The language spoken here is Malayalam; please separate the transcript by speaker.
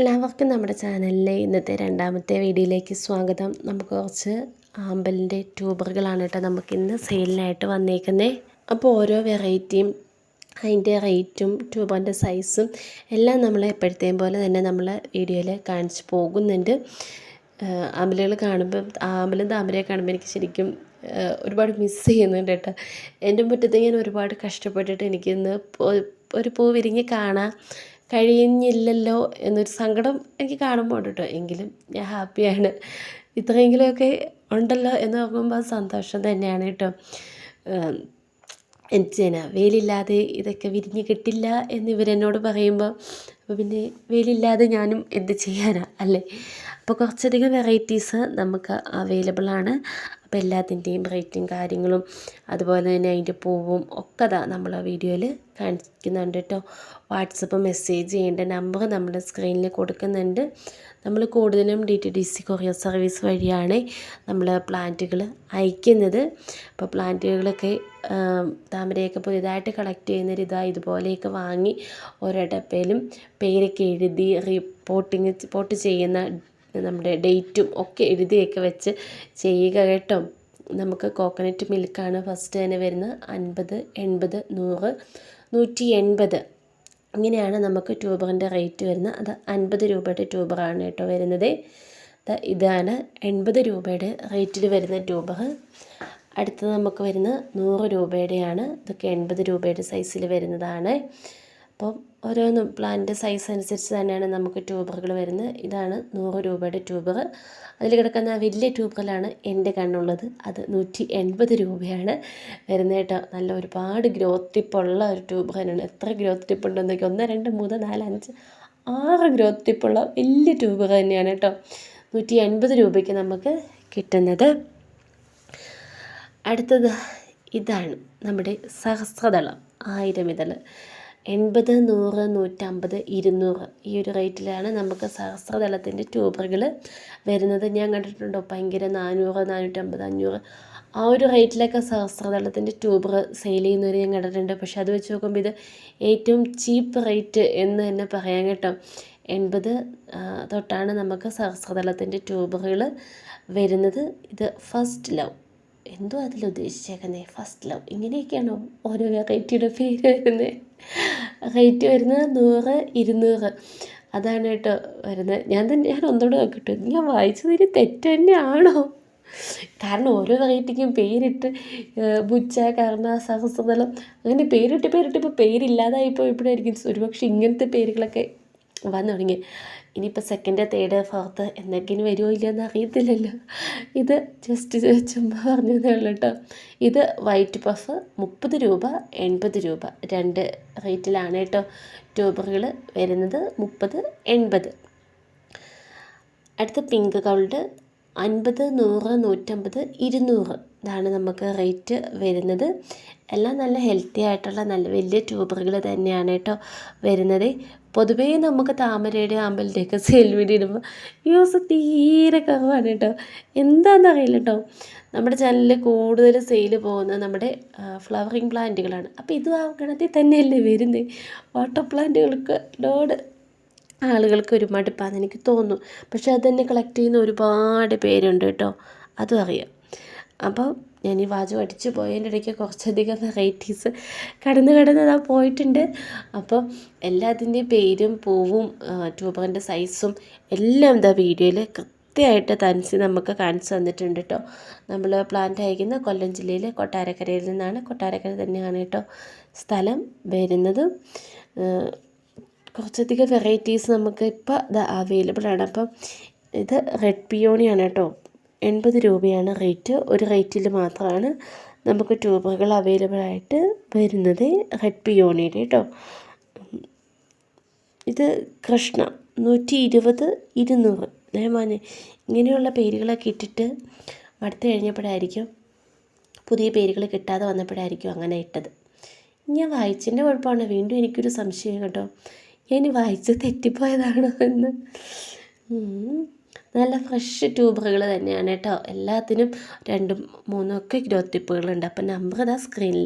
Speaker 1: എല്ലാവർക്കും നമ്മുടെ ചാനലിലെ ഇന്നത്തെ രണ്ടാമത്തെ വീഡിയോയിലേക്ക് സ്വാഗതം. നമുക്ക് കുറച്ച് ആമ്പലിന്റെ ട്യൂബറുകളാണ് കേട്ടോ നമുക്കിന്ന് സെയിലിനായിട്ട് വന്നേക്കുന്നത് അപ്പോൾ ഓരോ വെറൈറ്റിയും അതിന്റെ റേറ്റും ട്യൂബറിന്റെ സൈസും എല്ലാം നമ്മൾ എപ്പോഴത്തെയും പോലെ തന്നെ നമ്മൾ വീഡിയോയിൽ കാണിച്ച് പോകുന്നുണ്ട്. ആമ്പലുകൾ കാണുമ്പോൾ ആമ്പലും താമരയെ കാണുമ്പോൾ എനിക്ക് ശരിക്കും ഒരുപാട് മിസ്സ് ചെയ്യുന്നുണ്ട് കേട്ടോ. എന്റെ മുറ്റത്ത് ഞാൻ ഒരുപാട് കഷ്ടപ്പെട്ടിട്ട് എനിക്കിന്ന് ഒരു പൂ വിരിഞ്ഞ് കാണാൻ കഴിയുന്നില്ലല്ലോ എന്നൊരു സങ്കടം എനിക്ക് കാണുമ്പോൾ കേട്ടോ എങ്കിലും ഞാൻ ഹാപ്പിയാണ്. ഇത്രയെങ്കിലുമൊക്കെ ഉണ്ടല്ലോ എന്ന് ഓർക്കുമ്പോൾ സന്തോഷം തന്നെയാണ് കേട്ടോ. എന്ത് ചെയ്യാനാ? വെയിലില്ലാതെ ഇതൊക്കെ വിരിഞ്ഞ് കിട്ടില്ല എന്ന് ഇവരെന്നോട് പറയുമ്പോൾ അപ്പോൾ പിന്നെ വെയിലില്ലാതെ ഞാനും എന്ത് ചെയ്യാനാ? അല്ലേ? അപ്പോൾ കുറച്ചധികം വെറൈറ്റീസ് നമുക്ക് അവൈലബിൾ ആണ്. അപ്പോൾ എല്ലാത്തിന്റെയും റേറ്റും കാര്യങ്ങളും അതുപോലെ തന്നെ അതിന്റെ പൂവും ഒക്കെ അതാ നമ്മൾ ആ വീഡിയോയിൽ കാണിക്കുന്നുണ്ട് കേട്ടോ. വാട്സപ്പ് മെസ്സേജ് ചെയ്യേണ്ട നമ്പർ നമ്മുടെ സ്ക്രീനിൽ കൊടുക്കുന്നുണ്ട്. നമ്മൾ കൂടുതലും D T D C courier service വഴിയാണ് നമ്മൾ പ്ലാന്റുകൾ അയക്കുന്നത്. അപ്പോൾ പ്ലാന്റുകളൊക്കെ താമരയൊക്കെ പുതിയതായിട്ട് കളക്ട് ചെയ്യുന്നൊരു ഇതാ ഇതുപോലെയൊക്കെ വാങ്ങി ഓരോ ഡപ്പയിലും പേരൊക്കെ എഴുതി റിപ്പോർട്ടിങ് റിപ്പോർട്ട് ചെയ്യുന്ന നമ്മുടെ ഡേറ്റും ഒക്കെ എഴുതിയൊക്കെ വെച്ച് ചെയ്യുക കേട്ടോ. നമുക്ക് കോക്കനട്ട് മിൽക്കാണ് ഫസ്റ്റ് തന്നെ വരുന്നത്. അൻപത് എൺപത് നൂറ് നൂറ്റി എൺപത് ഇങ്ങനെയാണ് നമുക്ക് ട്യൂബറിന്റെ റേറ്റ് വരുന്നത്. അത് അൻപത് രൂപയുടെ ട്യൂബറാണ് കേട്ടോ വരുന്നത്. ഇതാണ് എൺപത് രൂപയുടെ റേറ്റിൽ വരുന്ന ട്യൂബർ. അടുത്തത് നമുക്ക് വരുന്നത് നൂറ് രൂപയുടെയാണ്. ഇതൊക്കെ എൺപത് രൂപയുടെ സൈസിൽ വരുന്നതാണ്. അപ്പം ഓരോന്നും പ്ലാന്റ് സൈസ് അനുസരിച്ച് തന്നെയാണ് നമുക്ക് ട്യൂബറുകൾ വരുന്നത്. ഇതാണ് നൂറ് രൂപയുടെ ട്യൂബർ അതിൽ കിടക്കുന്ന വലിയ ട്യൂബറിലാണ് എന്റെ കണ്ണുള്ളത്. അത് നൂറ്റി എൺപത് രൂപയാണ് വരുന്നത് കേട്ടോ. നല്ല ഒരുപാട് ഗ്രോത്ത് ടിപ്പുള്ള ഒരു ട്യൂബർ തന്നെയാണ്. എത്ര ഗ്രോത്ത് ടിപ്പ് ഉണ്ടെന്നൊക്കെ ഒന്ന് രണ്ട് മൂന്ന് നാല് അഞ്ച് ആറ് ഗ്രോത്ത് ടിപ്പുള്ള വലിയ ട്യൂബർ തന്നെയാണ് കേട്ടോ. നൂറ്റി എൺപത് രൂപയ്ക്ക് നമുക്ക് കിട്ടുന്നത്. അടുത്തത് ഇതാണ് നമ്മുടെ സഹസ്രദളം ആയിരം ഇതൾ എൺപത് നൂറ് നൂറ്റമ്പത് ഇരുന്നൂറ് ഈ ഒരു റേറ്റിലാണ് നമുക്ക് സഹസ്രതലത്തിന്റെ ട്യൂബറുകൾ വരുന്നത്. ഞാൻ കണ്ടിട്ടുണ്ട്? ഭയങ്കര നാനൂറ് നാനൂറ്റമ്പത് അഞ്ഞൂറ്. ആ ഒരു റേറ്റിലൊക്കെ സഹസ്രതലത്തിന്റെ ട്യൂബർ സെയിൽ ചെയ്യുന്നവർ ഞാൻ കണ്ടിട്ടുണ്ട്. പക്ഷേ അത് വെച്ച് നോക്കുമ്പോൾ ഇത് ഏറ്റവും ചീപ്പ് റേറ്റ് എന്ന് തന്നെ പറയാൻ കേട്ടോ. എൺപത് തൊട്ടാണ് നമുക്ക് സഹസ്രതലത്തിന്റെ ട്യൂബറുകൾ വരുന്നത്. ഇത് ഫസ്റ്റ് ലവ്. എന്തോ അതിൽ ഉദ്ദേശിച്ചേക്കുന്നത് ഫസ്റ്റ് ലവ് ഇങ്ങനെയൊക്കെയാണോ ഓരോ വെറൈറ്റിയുടെ പേര് വരുന്നത് റേറ്റ് വരുന്നത് നൂറ് ഇരുന്നൂറ്. അതാണ് കേട്ടോ വരുന്നത്. ഞാൻ തന്നെ ഞാൻ ഒന്നുകൂടെ നോക്കിട്ടു. ഞാൻ വായിച്ചതിൽ തെറ്റ് തന്നെയാണോ? കാരണം ഓരോ വെറൈറ്റിക്കും പേരിട്ട് ബുച്ച കർണ സഹസ്രതലം അങ്ങനെ പേരിട്ട് പേരിട്ട് ഇപ്പോൾ പേരില്ലാതായിപ്പോൾ ഇപ്പോഴായിരിക്കും. ഒരുപക്ഷെ ഇങ്ങനത്തെ പേരുകളൊക്കെ വന്നു തുടങ്ങി ഇനിയിപ്പോൾ സെക്കൻഡ് തേർഡ് ഫോർത്ത് എന്തെങ്കിലും വരുമോ ഇല്ലയെന്ന് അറിയത്തില്ലല്ലോ. ഇത് ജസ്റ്റ് ചുമ്മാ പറഞ്ഞതേ ഉള്ളൂ കേട്ടോ ഇത് വൈറ്റ് പഫ് മുപ്പത് രൂപ എൺപത് രൂപ. രണ്ട് റേറ്റിലാണ് കേട്ടോ ട്യൂബറുകൾ വരുന്നത് മുപ്പത് എൺപത്. അടുത്ത പിങ്ക് ഗോൾഡ് അൻപത് നൂറ് നൂറ്റമ്പത് ഇരുന്നൂറ് ഇതാണ് നമുക്ക് റേറ്റ് വരുന്നത്. എല്ലാം നല്ല ഹെൽത്തി ആയിട്ടുള്ള നല്ല വലിയ ട്യൂബറുകൾ തന്നെയാണ് കേട്ടോ വരുന്നത്. പൊതുവേ നമുക്ക് താമരയുടെ അമ്പലത്തേക്ക് സെയിൽ വീഡിയോ ഇടുമ്പോൾ വ്യൂസ് തീരെ കുറവാണ് കേട്ടോ. എന്താണെന്നറിയില്ല കേട്ടോ. നമ്മുടെ ചാനലിൽ കൂടുതൽ സെയിൽ പോകുന്നത് നമ്മുടെ ഫ്ലവറിങ് പ്ലാന്റുകളാണ് അപ്പോൾ ഇതും ആ ഗണത്തിൽ തന്നെയല്ലേ വരുന്നത്. വാട്ടർ പ്ലാന്റുകൾക്ക് ലോഡ് ആളുകൾക്ക് ഒരു മടുപ്പാന്ന് എനിക്ക് തോന്നുന്നു. പക്ഷെ അത് തന്നെ കളക്ട് ചെയ്യുന്ന ഒരുപാട് പേരുണ്ട് കേട്ടോ. അതും അറിയാം. അപ്പോൾ ഞാൻ ഈ വാചകം അടിച്ചു പോയതിന്റെ ഇടയ്ക്ക് കുറച്ചധികം വെറൈറ്റീസ് കടന്ന് കടന്ന് അതാ പോയിട്ടുണ്ട്. അപ്പോൾ എല്ലാത്തിന്റെയും പേരും പൂവും ട്യൂബറിന്റെ സൈസും എല്ലാം എന്താ വീഡിയോയിൽ കൃത്യമായിട്ട് തനിച്ച് നമുക്ക് കാണിച്ചു തന്നിട്ടുണ്ട് കേട്ടോ. നമ്മൾ പ്ലാന്റ് അയക്കുന്ന കൊല്ലം ജില്ലയിലെ കൊട്ടാരക്കരയിൽ നിന്നാണ്. കൊട്ടാരക്കര തന്നെയാണ് കേട്ടോ സ്ഥലം വരുന്നത്. കുറച്ചധികം വെറൈറ്റീസ് നമുക്ക് ഇപ്പോൾ ഇത് അവൈലബിൾ ആണ്. അപ്പം ഇത് റെഡ് പിയോണിയാണ് കേട്ടോ. എൺപത് രൂപയാണ് റേറ്റ് ഒരു റേറ്റിൽ മാത്രമാണ് നമുക്ക് ട്യൂബുകൾ അവൈലബിൾ ആയിട്ട് വരുന്നത് റെഡ് പിയോണിയുടെ കേട്ടോ. ഇത് കൃഷ്ണ നൂറ്റി ഇരുപത് ഇരുന്നൂറ് അതേമാതിരി ഇങ്ങനെയുള്ള പേരുകളൊക്കെ ഇട്ടിട്ട് അടുത്ത് കഴിഞ്ഞപ്പോഴായിരിക്കും പുതിയ പേരുകൾ കിട്ടാതെ വന്നപ്പോഴായിരിക്കും അങ്ങനെ ഇട്ടത്. ഞാൻ വായിച്ചതിന്റെ കുഴപ്പമാണ്. വീണ്ടും എനിക്കൊരു സംശയം കേട്ടോ. ഞാൻ വായിച്ച് തെറ്റിപ്പോയതാണോ എന്ന്. നല്ല ഫ്രഷ് ട്യൂബറുകൾ തന്നെയാണ് കേട്ടോ. എല്ലാത്തിനും രണ്ടും മൂന്നും ഒക്കെ ഗ്രോത്ത് ടിപ്പുകളുണ്ട്. അപ്പം നമ്പർ ഇതാ സ്ക്രീനിൽ